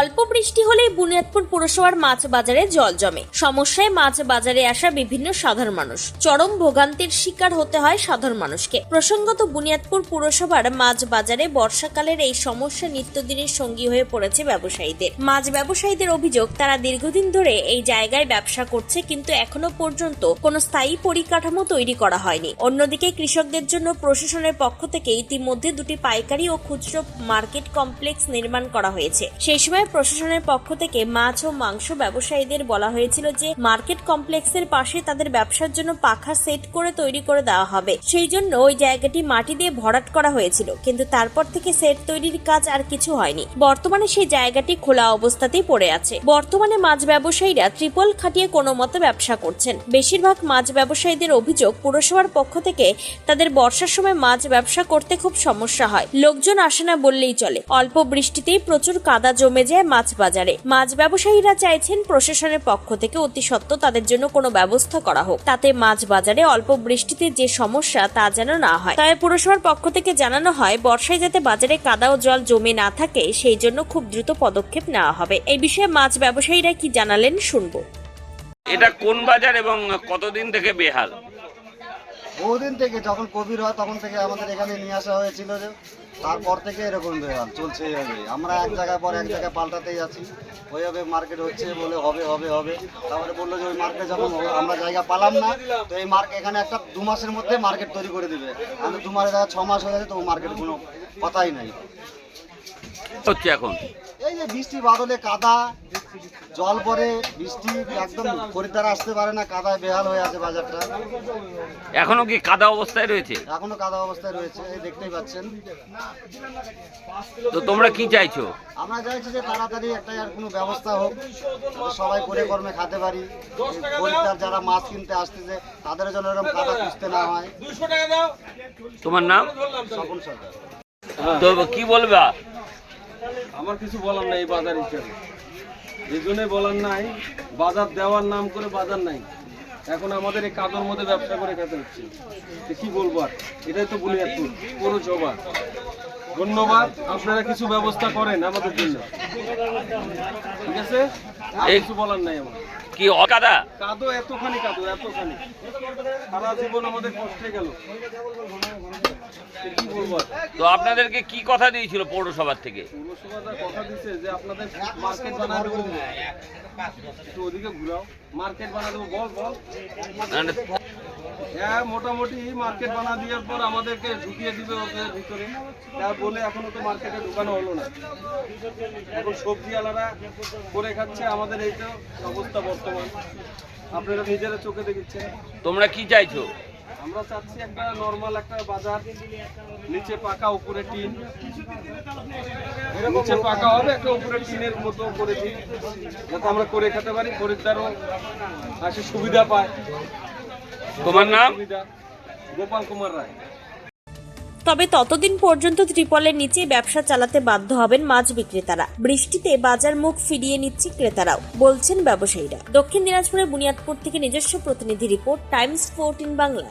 অল্প বৃষ্টি হলেই বুনিয়াদপুর পুরসভার মাছ বাজারে জল জমে। সমস্যায় মাছ বাজারে আসা বিভিন্ন সাধারণ মানুষ। চরম ভোগান্তির শিকার হতে হয় সাধারণ মানুষকে। প্রসঙ্গত বুনিয়াদপুর পুরসভার মাছ বাজারে বর্ষাকালের এই সমস্যা নিত্যদিনের সঙ্গী হয়ে পড়েছে ব্যবসায়ীদের। মাছ ব্যবসায়ীদের অভিযোগ, তারা দীর্ঘদিন ধরে এই জায়গায় ব্যবসা করছে কিন্তু এখনও পর্যন্ত কোনো স্থায়ী পরিকাঠামো তৈরি করা হয়নি। অন্যদিকে কৃষকদের জন্য প্রশাসনের পক্ষ থেকে ইতিমধ্যে দুটি পাইকারি ও খুচরো মার্কেট কমপ্লেক্স নির্মাণ করা হয়েছে। সেই সময় প্রশাসনের পক্ষ থেকে মাছ ও মাংস ব্যবসায়ীদের বলা হয়েছিল যে মার্কেট কমপ্লেক্সের পাশে তাদের ব্যবসার জন্য পাখা সেট করে তৈরি করে দেওয়া হবে। সেই জন্য ওই জায়গাটি মাটি দিয়ে ভরাট করা হয়েছিল, কিন্তু তারপর থেকে সেট তৈরির কাজ আর কিছু হয়নি। বর্তমানে সেই জায়গাটি খোলা অবস্থাতেই পড়ে আছে। বর্তমানে মাছ ব্যবসায়ীরা ত্রিপল খাটিয়ে কোনো মতে ব্যবসা করছেন। বেশিরভাগ মাছ ব্যবসায়ীদের অভিযোগ, পুরসভার পক্ষ থেকে তাদের বর্ষার সময় মাছ ব্যবসা করতে খুব সমস্যা হয়। লোকজন আসে না বললেই চলে। অল্প বৃষ্টিতেই প্রচুর কাদা জমে যায়। মাছ বাজারে। মাছ ব্যবসায়ীরা চাইছেন প্রশাসনের পক্ষ থেকে অতি সত্ত্বর তাদের জন্য কোনো ব্যবস্থা করা হোক। তাতে মাছ বাজারে অল্প বৃষ্টিতে যে সমস্যা, তা যেন না হয়। তবে পুরসভার পক্ষ থেকে জানানো হয়, বর্ষায় যাতে বাজারে কাদা ও জল জমে না থাকে, সেই জন্য খুব দ্রুত পদক্ষেপ নেওয়া হবে। এই বিষয়ে মাছ ব্যবসায়ীরা কি জানালেন, শুনব। এটা কোন বাজার এবং কতদিন থেকে বেহাল? বহুদিন থেকে যখন কোভিড হয় তখন থেকে আমাদের এখানে নিয়ে আসা হয়েছিল যে তারপর থেকে এরকম বেহাল চলছে এইভাবে। আমরা এক জায়গায় পর এক জায়গায় পাল্টাতেই আছি। ওইভাবে মার্কেট হচ্ছে বলে হবে হবে হবে। তারপরে বলল যে ওই মার্কেট যখন আমরা জায়গা পালাম না তো এই মার্কেট এখানে একটা দু মাসের মধ্যে মার্কেট তৈরি করে দিবে। আমি দু মাসে দেখা ছ মাস হয়ে গেছে তো মার্কেট কোনো কথাই নাই। হচ্ছে এখন? এই যে বৃষ্টি বাদলে কাদা জল পরে বৃষ্টি একদম খরিদ্দার আসতে পারে না কাদায় বেহাল হয়ে আছে বাজারটা। এখনও কি কাদা অবস্থায় রয়েছে? এখনও কাদা অবস্থায় রয়েছে এই দেখতেই পাচ্ছেন। তো তোমরা কি চাইছো? আমরা চাইছি যে তাড়াতাড়ি একটা আর কোনো ব্যবস্থা হোক সবাই করে কর্মে খেতে পারি। খরিদ্দার যারা মাছ কিনতে আসতেছে তাদের জন্য এরকম কাদা খুঁজতে না হয়। তোমার নাম? স্বপন সরকার। তো কি বলবা? আমার কিছু বলার নাই এই বাজার হিসাবে। এই জন্য বলার নাই বাজার দেওয়ার নাম করে বাজার নাই। এখন আমাদের এই কাদর মধ্যে ব্যবসা করে খেতে হচ্ছে। কি বলব আর? এটাই তো বলি এখন পৌরসভা ধন্যবাদ আপনারা কিছু ব্যবস্থা করেন আমাদের জন্য। ঠিক আছে? কিছু বলার নাই আমার। কি অকাদা কাদো এতখানি কাদো এতখানি। সারা জীবন আমাদের কষ্টে গেল। তো আপনাদেরকে কি কথা দিয়েছিল পৌরসভার থেকে? পৌরসভাটা কথা যে আপনাদের মার্কেট বানা দেবো। একটু ওদিকে ঘুরাও। মার্কেট বানা দেবো বল বল। মানে হ্যাঁ মোটামুটি মার্কেট বানা দেওয়ার পর আমাদেরকে ঢুকিয়ে দিবে ওদের ভিতরে। তা বলে এখনও তো মার্কেটে ঢুকানো হলো না। এখন সবজি আলাদা করে খাচ্ছে আমাদের এই তো অবস্থা বর্তমান। আপনারা নিজেরা চোখে দেখেছেন। তোমরা কি চাইছো? আমরা চাচ্ছি একটা নর্মাল একটা বাজার নিচে পাকা উপরে টিন। নিচে পাকা হবে একটা উপরে টিনের মতো করে দিই যাতে আমরা করে খেতে পারি খরিদ্দারও আসে সুবিধা পায়। তোমার নাম? গোপাল কুমার রায়। তবে ততদিন পর্যন্ত ত্রিপলের নিচে ব্যবসা চালাতে বাধ্য হবেন মাছ বিক্রেতারা। বৃষ্টিতে বাজার মুখ ফিরিয়ে নিচ্ছে ক্রেতারাও, বলছেন ব্যবসায়ীরা। দক্ষিণ দিনাজপুরের বুনিয়াদপুর থেকে নিজস্ব প্রতিনিধি রিপোর্ট, টাইমস ফোরটিন বাংলা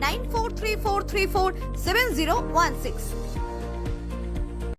9434347016.